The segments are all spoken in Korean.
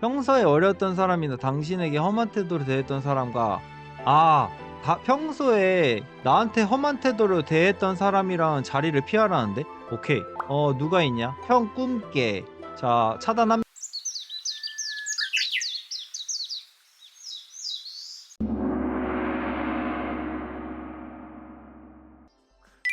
평소에 어려웠던 사람이나 당신에게 험한 태도로 대했던 사람과 아 다, 평소에 나한테 험한 태도로 대했던 사람이랑 자리를 피하라는데? 오케이 어 누가 있냐? 형 꿈깨 자 차단함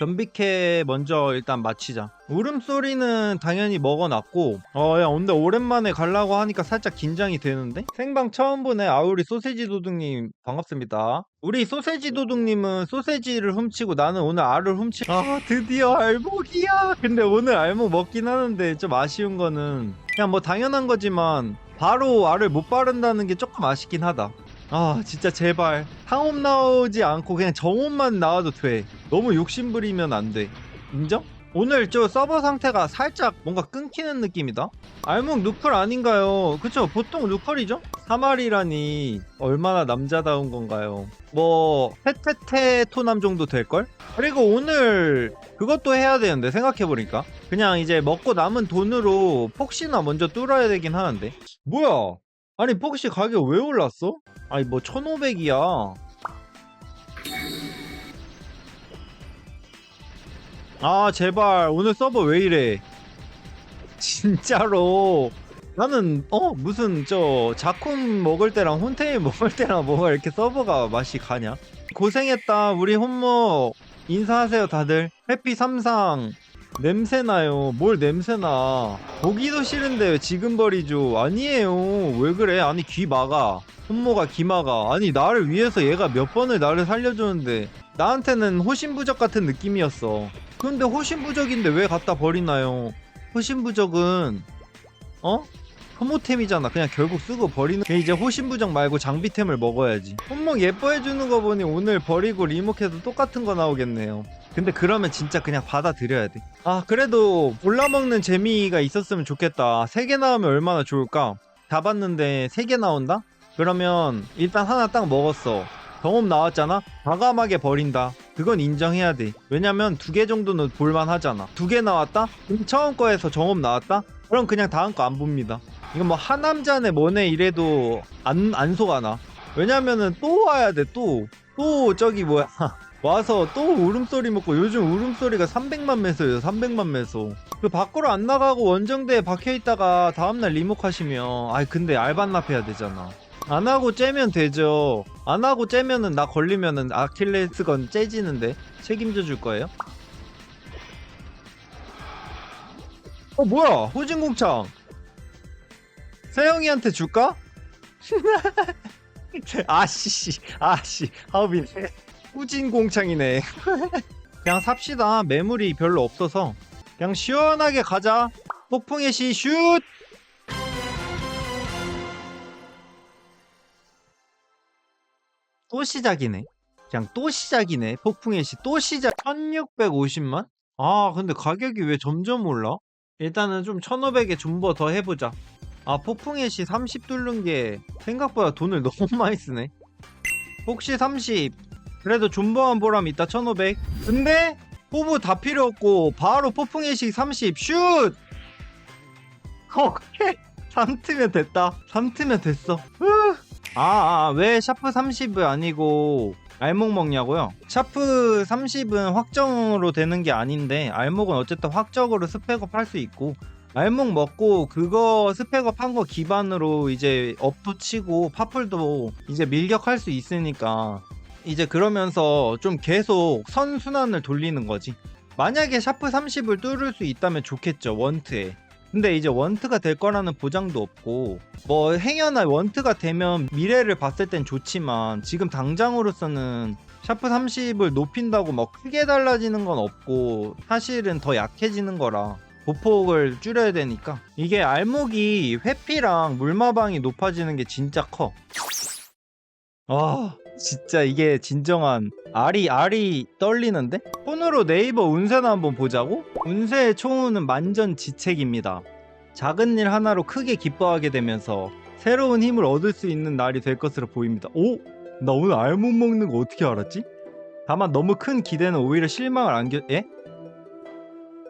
변비캐 먼저 일단 마치자. 울음소리는 당연히 먹어놨고 어야 근데 오랜만에 가려고 하니까 살짝 긴장이 되는데? 생방 처음 보네 아우리 소세지 도둑님. 반갑습니다. 우리 소세지 도둑님은 소세지를 훔치고 나는 오늘 알을 훔치 아 드디어 알목이야. 근데 오늘 알목 먹긴 하는데 좀 아쉬운 거는 그냥 뭐 당연한 거지만 바로 알을 못 바른다는 게 조금 아쉽긴 하다. 아 진짜 제발. 상업 나오지 않고 그냥 정업만 나와도 돼 너무 욕심부리면 안 돼 인정? 오늘 저 서버 상태가 살짝 뭔가 끊기는 느낌이다 알목 누클 아닌가요? 그쵸 보통 누클이죠? 3알이라니 얼마나 남자다운 건가요 뭐 테테테 토남 정도 될걸? 그리고 오늘 그것도 해야 되는데 생각해보니까 그냥 이제 먹고 남은 돈으로 폭시나 먼저 뚫어야 되긴 하는데 뭐야 아니 폭시 가격 왜 올랐어? 아니 뭐 1500이야 아 제발. 오늘 서버 왜 이래? 진짜로. 나는 어 무슨 저 자쿰 먹을 때랑 혼테일 먹을 때랑 뭐가 이렇게 서버가 맛이 가냐? 고생했다. 우리 혼모. 인사하세요 다들. 해피 삼상. 냄새나요. 뭘 냄새나? 보기도 싫은데 왜 지금 버리죠. 아니에요. 왜 그래? 아니 귀 막아. 혼모가 귀 막아. 아니 나를 위해서 얘가 몇 번을 나를 살려주는데 나한테는 호신부적 같은 느낌이었어 근데 호신부적인데 왜 갖다 버리나요 호신부적은 어? 소모템이잖아 그냥 결국 쓰고 버리는 걔 이제 호신부적 말고 장비템을 먹어야지 혼모 예뻐해주는 거 보니 오늘 버리고 리모해도 똑같은 거 나오겠네요 근데 그러면 진짜 그냥 받아들여야 돼. 아, 그래도 골라먹는 재미가 있었으면 좋겠다. 3개 나오면 얼마나 좋을까? 다 봤는데 3개 나온다? 그러면 일단 하나 딱 먹었어. 경험 나왔잖아? 과감하게 버린다. 그건 인정해야 돼. 왜냐면 두 개 정도는 볼만 하잖아. 두 개 나왔다? 그럼 처음 거에서 정업 나왔다? 그럼 그냥 다음 거 안 봅니다. 이건 뭐 하남자네 뭐네 이래도 안, 안 속아나. 왜냐면은 또 와야 돼, 또. 또 저기 뭐야. 와서 또 울음소리 먹고 요즘 울음소리가 300만 매소예요 300만 매소 그 밖으로 안 나가고 원정대에 박혀있다가 다음날 리모하시면 아이 근데 알반납 해야 되잖아 안 하고 째면 되죠 안 하고 째면은 나 걸리면은 아킬레스건 째지는데 책임져 줄 거예요? 어 뭐야 호진공창 세영이한테 줄까? 아씨 아씨 하우빈 후진공창이네. 그냥 삽시다. 매물이 별로 없어서. 그냥 시원하게 가자. 폭풍의 시 슛! 또 시작이네. 그냥 또 시작이네. 폭풍의 시 또 시작. 1650만? 아, 근데 가격이 왜 점점 올라? 일단은 좀 1500에 존버 더 해보자. 아, 폭풍의 시 30 뚫는 게 생각보다 돈을 너무 많이 쓰네. 혹시 30, 그래도 존버한 보람 있다 1500 근데 호부 다 필요 없고 바로 폭풍의식 30 슛! 오케이 3트면 됐다 3트면 됐어 아왜 아, 샤프 30이 아니고 알목 먹냐고요? 샤프 30은 확정으로 되는 게 아닌데 알목은 어쨌든 확정으로 스펙업 할 수 있고 알목 먹고 그거 스펙업 한 거 기반으로 이제 업도 치고 파풀도 이제 밀격할 수 있으니까 이제 그러면서 좀 계속 선순환을 돌리는 거지. 만약에 샤프 30을 뚫을 수 있다면 좋겠죠, 원트에. 근데 이제 원트가 될 거라는 보장도 없고, 뭐 행여나 원트가 되면 미래를 봤을 땐 좋지만, 지금 당장으로서는 샤프 30을 높인다고 막 크게 달라지는 건 없고, 사실은 더 약해지는 거라. 보폭을 줄여야 되니까 이게 알목이 회피랑 물마방이 높아지는 게 진짜 커. 아 진짜 이게 진정한 알이 알이 떨리는데? 폰으로 네이버 운세나 한번 보자고? 운세의 총우는 만전 지책입니다. 작은 일 하나로 크게 기뻐하게 되면서 새로운 힘을 얻을 수 있는 날이 될 것으로 보입니다. 오? 나 오늘 알 못 먹는 거 어떻게 알았지? 다만 너무 큰 기대는 오히려 실망을 안겨... 예?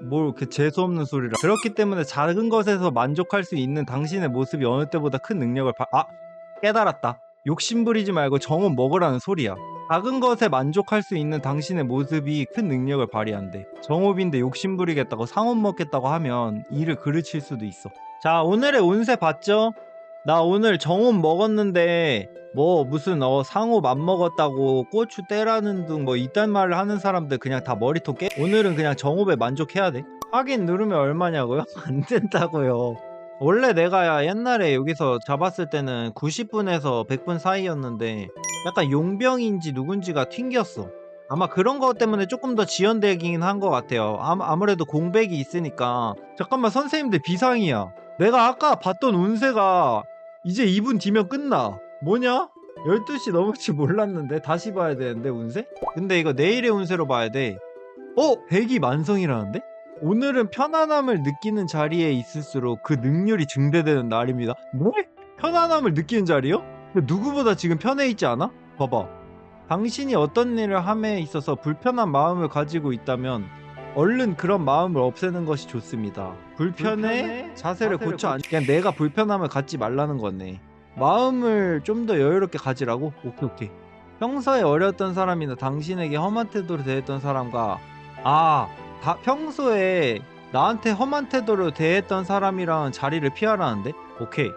뭘 이렇게 재수없는 소리라 그렇기 때문에 작은 것에서 만족할 수 있는 당신의 모습이 어느 때보다 큰 능력을 바... 아 깨달았다 욕심 부리지 말고 정원 먹으라는 소리야. 작은 것에 만족할 수 있는 당신의 모습이 큰 능력을 발휘한대. 정업인데 욕심 부리겠다고 상업 먹겠다고 하면 일을 그르칠 수도 있어. 자 오늘의 운세 봤죠? 나 오늘 정업 먹었는데 뭐 무슨 어 상업 안 먹었다고 고추 떼라는 등뭐 이딴 말을 하는 사람들 그냥 다 머리통 깨? 오늘은 그냥 정업에 만족해야 돼? 확인 누르면 얼마냐고요? 안 된다고요 원래 내가 옛날에 여기서 잡았을 때는 90분에서 100분 사이였는데 약간 용병인지 누군지가 튕겼어 아마 그런 것 때문에 조금 더 지연되긴 한 것 같아요 아무, 아무래도 공백이 있으니까 잠깐만 선생님들 비상이야 내가 아까 봤던 운세가 이제 2분 뒤면 끝나 뭐냐? 12시 넘을지 몰랐는데 다시 봐야 되는데 운세? 근데 이거 내일의 운세로 봐야 돼 어? 백이 만성이라는데? 오늘은 편안함을 느끼는 자리에 있을수록 그 능률이 증대되는 날입니다 뭐? 편안함을 느끼는 자리요? 누구보다 지금 편해 있지 않아? 봐봐 당신이 어떤 일을 함에 있어서 불편한 마음을 가지고 있다면 얼른 그런 마음을 없애는 것이 좋습니다 불편해? 불편해? 자세를 자세를 고쳐 안 그냥 내가 불편함을 갖지 말라는 거네 마음을 좀 더 여유롭게 가지라고? 오케이 오케이 평소에 어려웠던 사람이나 당신에게 험한 태도로 대했던 사람과 아 다, 평소에 나한테 험한 태도로 대했던 사람이랑 자리를 피하라는데? 오케이.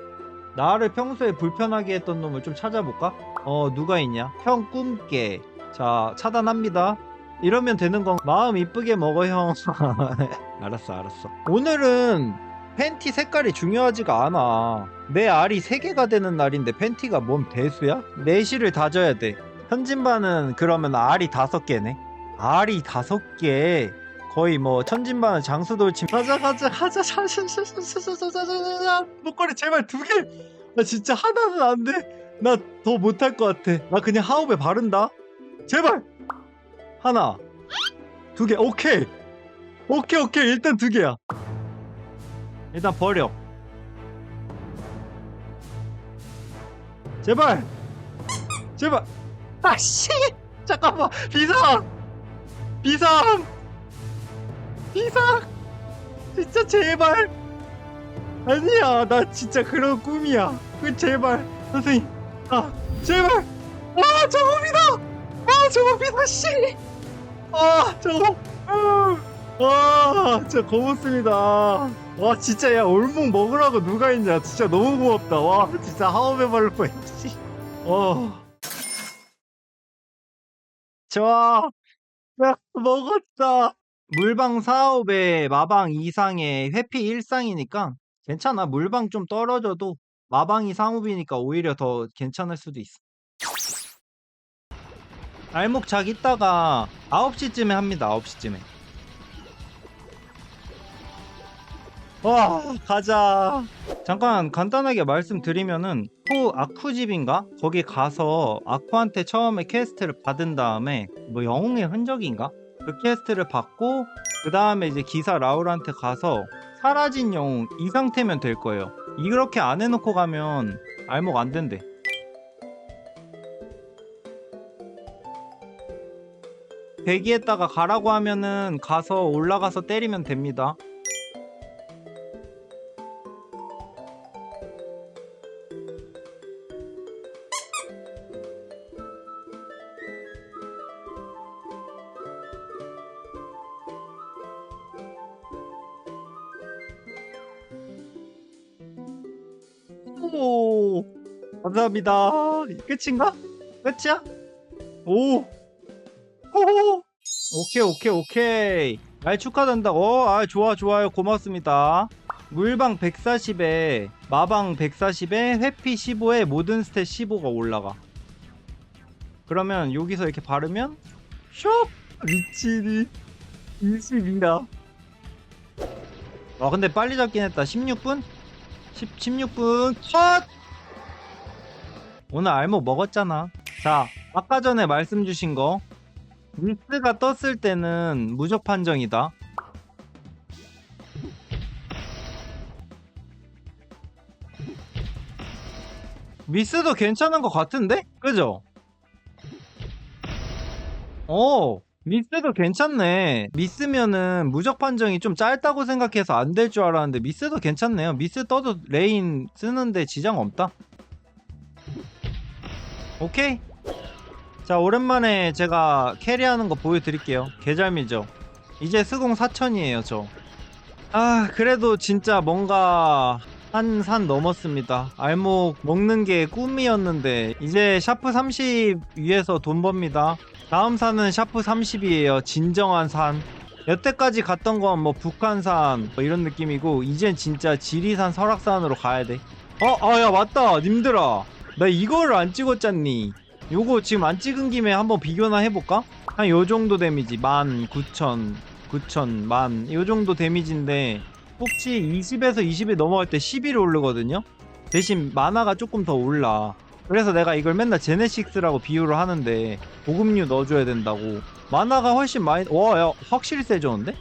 나를 평소에 불편하게 했던 놈을 좀 찾아볼까? 어 누가 있냐? 형 꿈깨 자 차단합니다. 이러면 되는 건 마음 이쁘게 먹어 형. 알았어 알았어. 오늘은 팬티 색깔이 중요하지가 않아. 내 알이 3개가 되는 날인데 팬티가 뭔 대수야? 내실을 다져야 돼. 현진반은 그러면 알이 5개네. 알이 5개 거의 뭐 천진반은 장수돌침 가자 가자 가자 자자자자자자자자자 목걸이 제발 두 개 나 진짜 하나는 안 돼 나 더 못할 것 같아 나 그냥 하우에 바른다 제발 하나 두 개 오케이 오케이 오케이 일단 두 개야 일단 버려 제발 제발 아씨 잠깐만 비상 비상 비상 진짜 제발! 아니야 나 진짜 그런 꿈이야. 그 제발 선생님. 아 제발! 아 저겁이다! 아 저겁이다 씨아 저거 아 진짜 고맙습니다. 와 진짜 야 올목 먹으라고 누가 있냐. 진짜 너무 고맙다. 와 진짜 하업에 발로 씨. 어. 좋아. 야 먹었다 물방 4업에 마방 2상에 회피 1상이니까 괜찮아. 물방 좀 떨어져도 마방이 상업이니까 오히려 더 괜찮을 수도 있어. 알목 작 있다가 9시쯤에 합니다. 9시쯤에. 와 가자. 잠깐 간단하게 말씀드리면은 호 아쿠집인가? 거기 가서 아쿠한테 처음에 퀘스트를 받은 다음에 뭐 영웅의 흔적인가 그 퀘스트를 받고 그 다음에 이제 기사 라울한테 가서 사라진 영웅 이 상태면 될 거예요. 이렇게 안 해놓고 가면 알목 안 된대. 대기했다가 가라고 하면은 가서 올라가서 때리면 됩니다 오 감사합니다. 끝인가? 끝이야? 오오 오케이 오케이 오케이. 날 축하된다. 어아 좋아 좋아요. 고맙습니다. 물방 140에 마방 140에 회피 15에 모든 스탯 15가 올라가. 그러면 여기서 이렇게 바르면 숍 미치니 20이다. 아 근데 빨리 잡긴 했다. 16분? 10, 16분 컷! 오늘 알목 먹었잖아 자 아까 전에 말씀 주신 거 미스가 떴을 때는 무적 판정이다 미스도 괜찮은 것 같은데? 그죠? 오 미스도 괜찮네. 미스면은 무적 판정이 좀 짧다고 생각해서 안 될 줄 알았는데 미스도 괜찮네요. 미스 떠도 레인 쓰는데 지장 없다. 오케이. 자 오랜만에 제가 캐리하는 거 보여드릴게요. 개잘미죠. 이제 스공 4천이에요 저. 아 그래도 진짜 뭔가 한 산 넘었습니다. 알목 먹는 게 꿈이었는데 이제 샤프 30 위에서 돈 법니다. 다음 산은 샤프 30이에요. 진정한 산. 여태까지 갔던 건 뭐 북한산 뭐 이런 느낌이고 이젠 진짜 지리산 설악산으로 가야 돼. 어, 아 야 맞다, 님들아. 나 이거를 안 찍었잖니. 요거 지금 안 찍은 김에 한번 비교나 해볼까? 한 요 정도 데미지, 만, 구천, 구천, 만, 요 정도 데미지인데 혹시 20에서 20이 넘어갈 때 11이 오르거든요? 대신 마나가 조금 더 올라. 그래서 내가 이걸 맨날 제네식스라고 비유를 하는데 보급류 넣어줘야 된다고. 마나가 훨씬 많이, 와, 야, 확실히 세졌는데?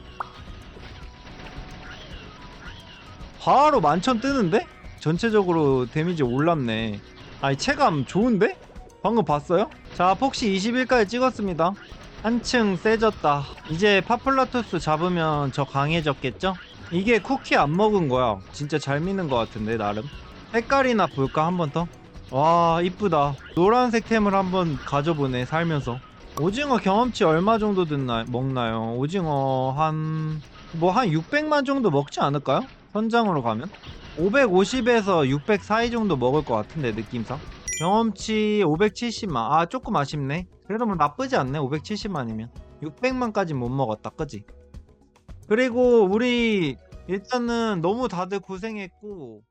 바로 만천 뜨는데? 전체적으로 데미지 올랐네. 아니, 체감 좋은데? 방금 봤어요? 자, 폭시 21까지 찍었습니다. 한층 세졌다. 이제 파플라토스 잡으면 저 강해졌겠죠? 이게 쿠키 안 먹은 거야. 진짜 잘 미는 것 같은데, 나름. 색깔이나 볼까, 한 번 더? 와, 이쁘다. 노란색 템을 한번 가져보네, 살면서. 오징어 경험치 얼마 정도 듣나, 먹나요? 오징어 한, 뭐 한 600만 정도 먹지 않을까요? 선장으로 가면? 550에서 600 사이 정도 먹을 것 같은데, 느낌상. 경험치 570만. 아, 조금 아쉽네. 그래도 뭐 나쁘지 않네, 570만이면. 600만까지 못 먹었다, 그지? 그리고 우리 일단은 너무 다들 고생했고